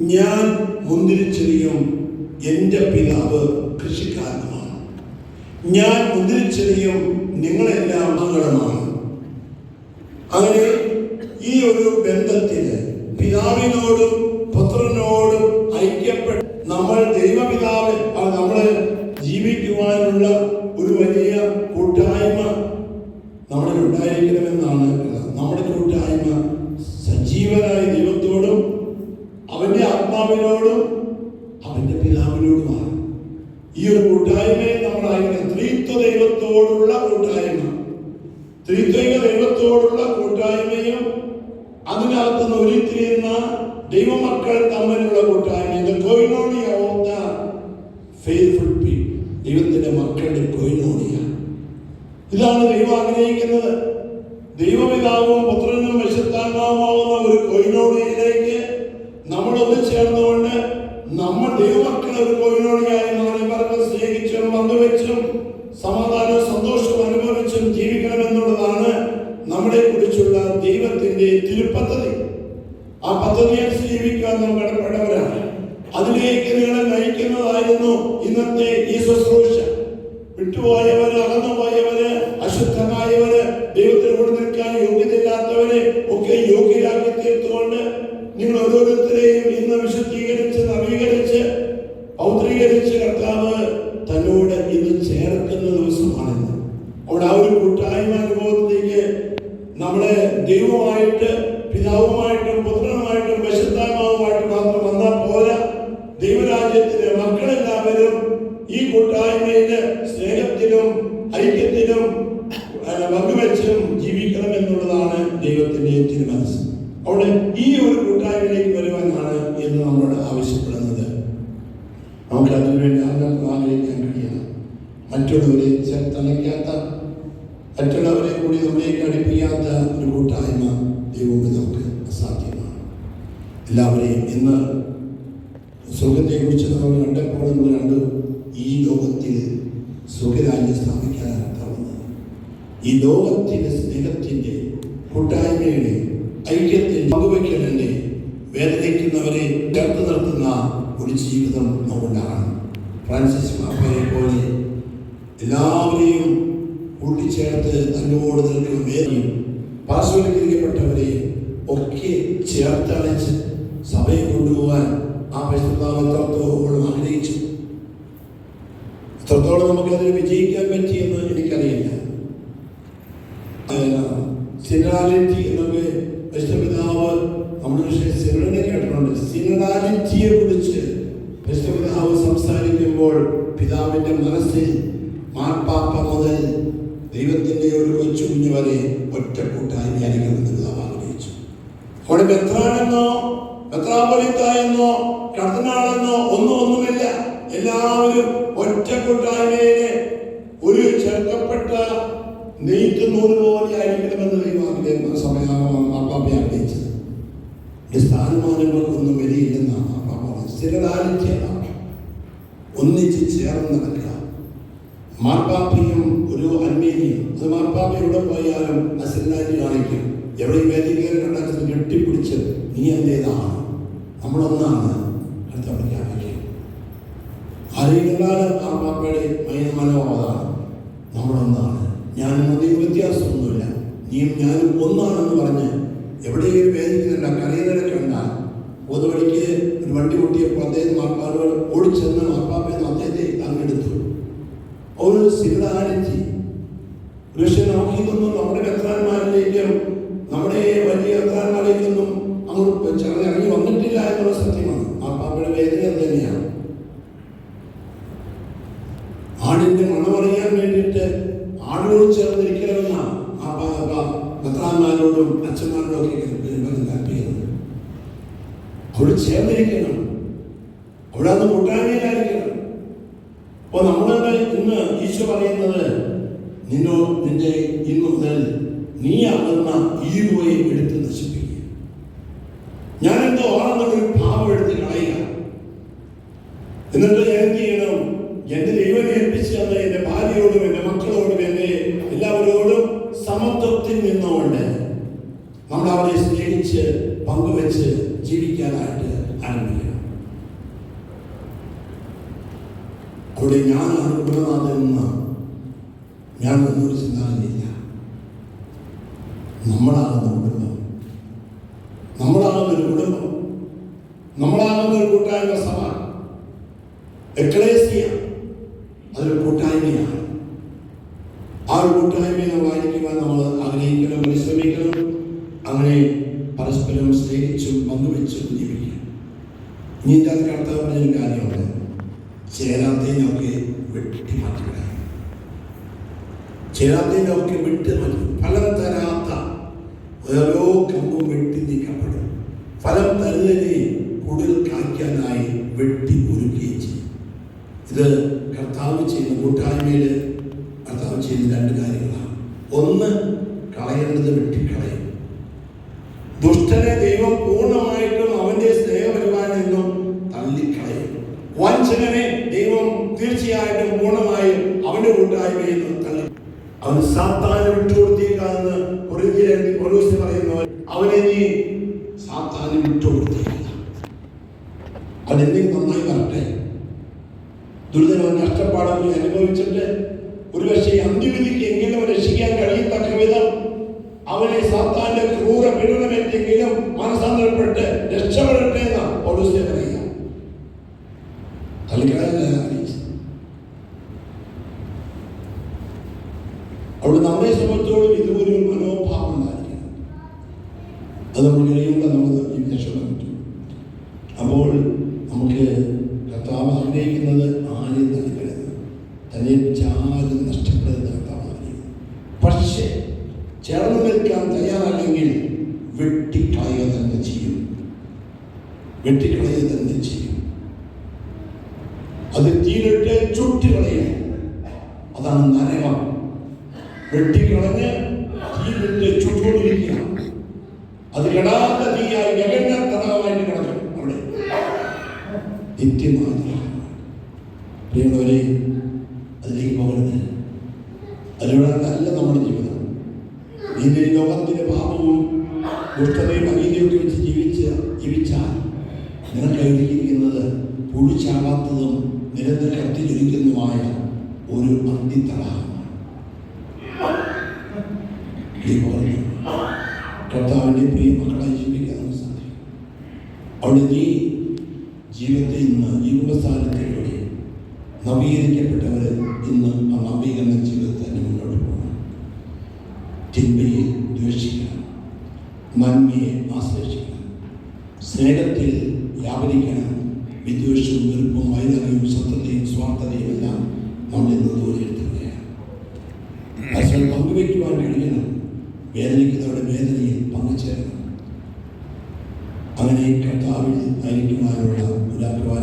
ഞാൻ മുന്തിരിച്ചെടിയും എന്റെ പിതാവ് കൃഷിക്കാരനുമാണ്. ഞാൻ മുന്തിരിച്ചെടിയും നിങ്ങളെല്ലാം മകളുമാണ് അങ്ങനെ ഈ ഒരു ബന്ധത്തിന് പിതാവിനോടും പുത്രനോടും അവന്റെ പിതാവിനോടുമാണ് ഈ ഒരു കൂട്ടായ്മയെ നമ്മളായിരിക്കണം ത്രിത്വ ദൈവത്തോടുള്ള കൂട്ടായ്മ. ത്രിത്വൈക ദൈവത്തോടുള്ള കൂട്ടായ്മയും അതിനകത്തുനിന്ന് ഉരുത്തിരിയുന്ന ദൈവമക്കൾ തമ്മിലുള്ള കൂട്ടായ്മ ദൈവത്തിന്റെ മക്കളുടെ കൊയിനോണിയ ഇതാണ് ദൈവം ആഗ്രഹിക്കുന്നത്. ദൈവപിതാവും പുത്രനും വിശുദ്ധാത്മാവുമാവുന്ന ഒരു കൊയിനോണിയിലേക്ക് നമ്മൾ ഒന്ന് ചേർന്നുകൊണ്ട് നമ്മൾ ദൈവമക്കളെ ഒരു കൊയിനോണിയായി മാറി അവിടെ ആ ഒരു കൂട്ടായ്മ അനുഭവത്തിലേക്ക് നമ്മളെ ദൈവമായിട്ട് പിതാവുമായിട്ടും പുത്രനുമായിട്ടും വിശുദ്ധാത്മാവുമായിട്ടും മാത്രം വന്നാൽ പോരാ. ദൈവരാജ്യത്തിലെ മക്കളെല്ലാവരും ഈ കൂട്ടായ്മയിൽ സ്നേഹത്തിലും ഐക്യത്തിലും പങ്കുവെച്ചും ജീവിക്കണം എന്നുള്ളതാണ് ദൈവത്തിന്റെ തിരുമനസ്. അവിടെ ഈ ഒരു കൂട്ടായ്മയിലേക്ക് വരുവാനാണ് എന്ന് നമ്മളോട് ആവശ്യപ്പെടുന്നത്. നമുക്ക് അതിനുവേണ്ടി ആഗ്രഹം ആഗ്രഹിക്കാൻ കഴിയണം. മറ്റുള്ളവരെ ചേർത്തണയ്ക്കാത്ത മറ്റുള്ളവരെ കൂടി നമ്മിലേക്ക് അടുപ്പിക്കാത്ത ഒരു കൂട്ടായ്മ ദൈവം നമുക്ക് അസാധ്യമാണ്. എല്ലാവരെയും ഇന്ന് സുഖത്തെക്കുറിച്ച് നമ്മൾ കണ്ടപ്പോൾ നമ്മൾ കണ്ടു ഈ ലോകത്തിൽ സുഖരാജ്യം സ്ഥാപിക്കാനാണ് ഈ ലോകത്തിലെ സ്നേഹത്തിന്റെ കൂട്ടായ്മയുടെ ഐക്യത്തിൽ പങ്കുവയ്ക്കലിന്റെ വേദനിക്കുന്നവരെ ചേർത്ത് നിർത്തുന്ന ഒരു ജീവിതം നമുക്കുണ്ടാകണം. ഫ്രാൻസിസ് മാപ്പയെ പോലെ എല്ലാവരെയും കൂട്ടിച്ചേർത്ത് തന്നോട് നിൽക്കുന്ന വേദിയും പാർശ്വവൽക്കരിക്കപ്പെട്ടവരെ ഒക്കെ ചേർത്തണച്ച് സഭയെ കൊണ്ടുപോകാൻ ആ പരിശുദ്ധാവത്തോളം ആഗ്രഹിച്ചു. എത്രത്തോളം നമുക്കതിൽ വിജയിക്കാൻ പറ്റിയെന്ന് എനിക്കറിയില്ല. സിനാലിറ്റി എന്നൊക്കെ പരിശുദ്ധപിതാവ് നമ്മൾ സിനഡിനെ കേട്ടിട്ടുണ്ട്. സിനഡാലിറ്റിയെ കുറിച്ച് പരിശുദ്ധപിതാവ് സംസാരിക്കുമ്പോൾ പിതാവിന്റെ മനസ്സിൽ അവിടെ മെത്രാനെന്നോ മെത്രാപൊലിത്ത എന്നോ കർത്തനാളെന്നോ ഒന്നും ഒന്നുമില്ല. എല്ലാവരും ഒറ്റ കൂട്ടായ്മയിലെ ഒരു ചേർക്കപ്പെട്ട നെയ്ത്ത് നൂറ് പോലെ ആയിരിക്കണമെന്ന് ദൈവം സമയമാണ് സമയം മാപ്പാപ്പ ആഗ്രഹിച്ചത് ഈ സ്ഥാനമാനങ്ങൾക്കൊന്നും വിലയില്ലെന്നാണ് മാപ്പാപ്പ സ്ഥിരദാരിദ്ര്യമാണ് ഒന്നിച്ച് ചേർന്ന് നടക്കുക മാർപ്പാപ്പയും ഒരു അന്മേനിയും അത് മാർപ്പാപ്പ എവിടെ പോയാലും അസിലാരി കാണിക്കും. എവിടെ വേദികയിൽ കണ്ടാൽ കെട്ടിപ്പിടിച്ചത് നീ എന്റേതാണ് നമ്മളൊന്നാണ്. അടുത്ത അവിടെ കാണിക്കും ആരെയും കണ്ടാലും മാർപ്പാപ്പയുടെ മൈന മനോഭാവമാണ് നമ്മളൊന്നാണ്. ഞാനും അധികം വ്യത്യാസമൊന്നുമില്ല. നീയും ഞാനും ഒന്നാണെന്ന് പറഞ്ഞ് എവിടെയെങ്കിലും വേദിക്കുന്നില്ല കരയുന്നവരെ കണ്ടാൽ പൊതുവഴിക്ക് ഒരു വണ്ടി പൊട്ടിയപ്പോൾ അദ്ദേഹം മാർപ്പാടുകൾ ഓടിച്ചെന്ന് മാർപ്പാപ്പയെന്ന് അദ്ദേഹത്തെ അങ്ങെടുത്തു. ഒരു സിമിലാരിറ്റി പക്ഷെ നമുക്ക് ഇതൊന്നും നമ്മുടെ കർത്താന്മാരിലേക്കും അന്ന് അപ്പോൾ അപ്പൊ ഇന്ന് ഈശോ പറയുന്നത് നിന്നോ നിന്റെ ഇന്നു മുതൽ നീ ആകുന്ന ഈഗോയെ എടുത്ത് നശിപ്പിക്കുക. ഞാൻ എന്തോ ആണെന്നൊരു ഭാവം എടുത്ത് കളയുക. എന്നിട്ട് ഞാൻ എന്ത് ചെയ്യണം എന്റെ അവിടെ ഞാനാണ് ഞാൻ ഒന്നൊരു ചിന്താഗതിയില്ല. നമ്മളാകുന്ന കുടുംബം നമ്മളാകുന്ന ഒരു കുടുംബം. നമ്മളാകുന്ന ഒരു കൂട്ടായ്മ സഭ. എക്ലേസിയ അതൊരു കൂട്ടായ്മയാണ്. ആ ഒരു കൂട്ടായ്മയെ വായിക്കുവാൻ നമ്മൾ ആഗ്രഹിക്കണം പരിശ്രമിക്കണം. അങ്ങനെ പരസ്പരം സ്നേഹിച്ചും പങ്കുവെച്ചും ജീവിക്കണം ഇനി എന്താ കർത്താവ് പറഞ്ഞൊരു കാര്യമുണ്ട്. ചേരാത്തതിനൊക്കെ വെട്ടി മാറ്റിവിടാം ചേരാത്തതിനൊക്കെ വിട്ട് മതി. ഫലം തരാത്ത ഓരോ കമ്പും വെട്ടി നീക്കപ്പെടും. ഫലം തരുന്നതിനെ കൂടുതൽ കായ്ക്കാനായി വെട്ടി ഒരുക്കുകയും ചെയ്യും. ഇത് കർത്താവ് ചെയ്യുന്ന കൂട്ടായ്മയിൽ കർത്താവ് ചെയ്യുന്ന രണ്ട് കാര്യങ്ങളാണ്. ഒന്ന് കളയേണ്ടത് വെട്ടിക്കളയും. ദുഷ്ടനെ ദൈവം പൂർണമായിട്ടും അവന്റെ സ്നേഹപരിപാലനം നിന്നും തള്ളിക്കളയും. വഞ്ചകനെ ദൈവം തീർച്ചയായിട്ടും പൂർണമായും അവന്റെ കൂട്ടായ്മയിൽ അവൻ സാത്താനെ വിട്ടുകൊടുത്തേക്കാന്ന് ഒരു പറയുന്നു അവനെ നീ സാത്താനെ വിട്ടുകൊടുത്തേക്കുക അതെന്തെങ്കിലും നന്നായി വരട്ടെ. അവൻ കഷ്ടപ്പാടൊക്കെ അനുഭവിച്ചിട്ട് ഒരുപക്ഷെ അന്ത്യവിധിക്ക് എങ്ങനെ രക്ഷിക്കാൻ കഴിയത്തക്ക വിധം അവനെ സാത്താന്റെ ക്രൂര പീഡനമേറ്റെങ്കിലും അത് നമ്മൾ കഴിയുമ്പോൾ നമ്മൾ രക്ഷപ്പെടാൻ പറ്റും. അപ്പോൾ നമുക്ക് കർത്താവ് ആഗ്രഹിക്കുന്നത് ആരെയും നൽകരുത് തന്നെ ചാരും നഷ്ടപ്പെടരുത് കർത്താവ് ആഗ്രഹിക്കുന്നത് പക്ഷേ ചേർന്ന് നിൽക്കാൻ തയ്യാറല്ലെങ്കിൽ വെട്ടിക്കളയുക തന്നെ ചെയ്യും. വെട്ടിക്കളയുക തന്നെ ചെയ്യും. അത് തീരിട്ട് ചുട്ടുകളയുക അതാണ് നരകം. വെട്ടിക്കളഞ്ഞ് തീരിട്ട് ചുട്ടുകൊണ്ടിരിക്കുക അത് കെടാത്ത തീയായി ജഗന്ന തടാകമായിട്ട് കിടക്കും അവിടെ. നിത്യമാതിരി പ്രിയമുള്ളവരെ അതിലേക്ക് പോകരുത്. അതിലൂടെ അല്ല നമ്മുടെ ജീവിതം. നീ ഈ ലോകത്തിന്റെ പാപവും ദുഷ്ടതയും അനീതിയൊക്കെ വെച്ച് ജീവിച്ച ജീവിച്ചാൽ നിങ്ങൾ എഴുതിയിരിക്കുന്നത് പുഴിച്ചാകാത്തതും നിരന്തരം കത്തിജ്വലിക്കുന്നതുമായ ഒരു അന്തിത്തടാകമാണ് കർത്താവിന്റെ പ്രിയ മക്കളായി അവിടെ നീ ജീവിതത്തിൽ ഇന്ന് ജീവസ്ഥാനത്തിലൂടെ നവീകരിക്കപ്പെട്ടവർ ഇന്ന് ആ നവീകരണ ജീവിതത്തിൽ തന്നെ മുന്നോട്ട് പോകണം തിന്മയെ ദ്വേഷിക്കണം. നന്മയെ ആശ്ലേഷിക്കണം സ്നേഹത്തിൽ വ്യാപരിക്കണം. വിദ്വേഷവും വെറുപ്പും വൈരാഗ്യവും സത്യതയും സ്വാർത്ഥതയും എല്ലാം നമ്മൾ ഇന്ന് ദൂരെ എടുത്തുകയാണ് പരസ്പരം പങ്കുവയ്ക്കുവാൻ കഴിയണം. വേദനിക്കുന്നവരുടെ വേദനയിൽ പങ്കുചേരണം. കർത്താവിൽ ആയിരിക്കുവാനുള്ള ഒരു